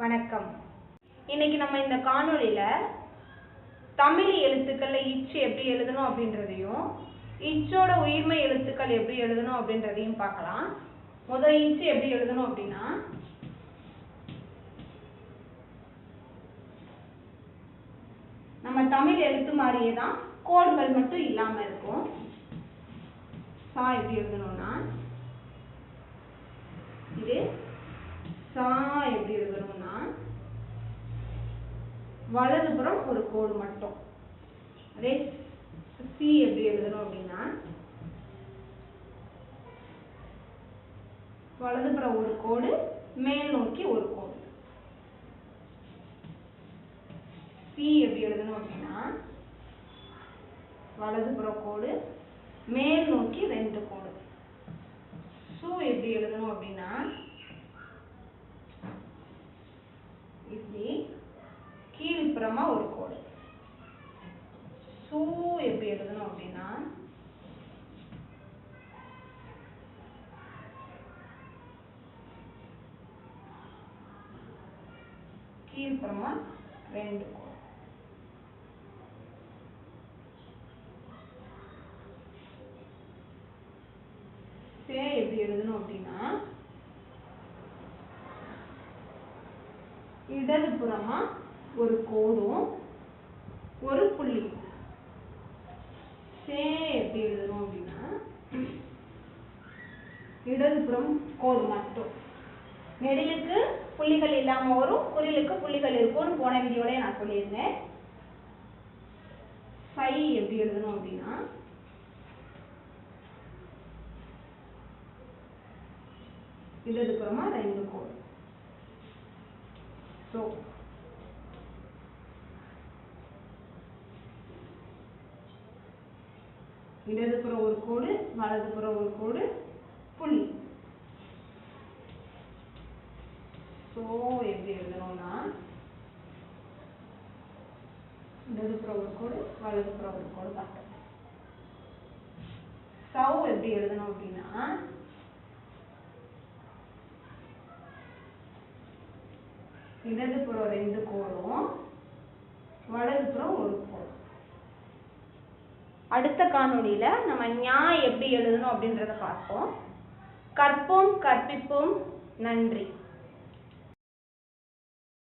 வணக்கம். இன்னைக்கு நம்ம இந்த காணொளியில தமிழ் எழுத்துக்கள்ல இச்சு எப்படி எழுதணும் அப்படின்றதையும் இச்சோட உயிர்மை எழுத்துக்கள் எப்படி எழுதணும் அப்படின்றதையும் பார்க்கலாம். முதல் இச்சு எப்படி எழுதணும் அப்படின்னா நம்ம தமிழ் எழுத்து மாதிரியே தான் கோடுகள் மட்டும் இல்லாம இருக்கும். சா எப்படி எழுதணும்னா இது சா எப்படி எழுதணும்னா வலதுபுறம் ஒரு கோடு மட்டும். அதே சி எப்படி எழுதணும் அப்படின்னா வலதுபுறம் ஒரு கோடு மேல் நோக்கி ஒரு கோடு. சி எப்படி எழுதணும் அப்படின்னா வலதுபுற கோடு மேல் நோக்கி ரெண்டு கோடு. சு எப்படி எழுதணும் அப்படின்னா கீழ்ப்புறமா ரெண்டு கோடு சே எப்படி எழுதணும் அப்படின்னா இடதுபுறமா ஒரு கோடும் ஒரு புள்ளி சே எப்படி எழுதணும் அப்படின்னா இடதுபுறம் கோடு மட்டும். நெடிலுக்கு புள்ளிகள் இல்லாம வரும் குறிலுக்கு புள்ளிகள் இருக்கும்னு போன வீடியோலயே நான் சொல்லியிருந்தேன். சை எப்படி எழுதணும் அப்படின்னா இடதுபுறமா ரெண்டு கோடு. ஸோ இடதுபுறம் ஒரு கோடு வலதுபுறம் ஒரு கோடு புள்ளி. ஸோ எப்படி எழுதணும்னா இடதுபுறம் ஒரு கோடு வலதுபுறம் ஒரு கோடு காட்டும் சவ் எப்படி எழுதணும் அப்படின்னா இடதுபுறம் ரெண்டு கோடும் வலதுபுறம் ஒரு கோடு அடுத்த காணொளியில நம்ம ஞா எப்படி எழுதணும் அப்படின்றத பார்ப்போம். கற்போம் கற்பிப்போம். நன்றி.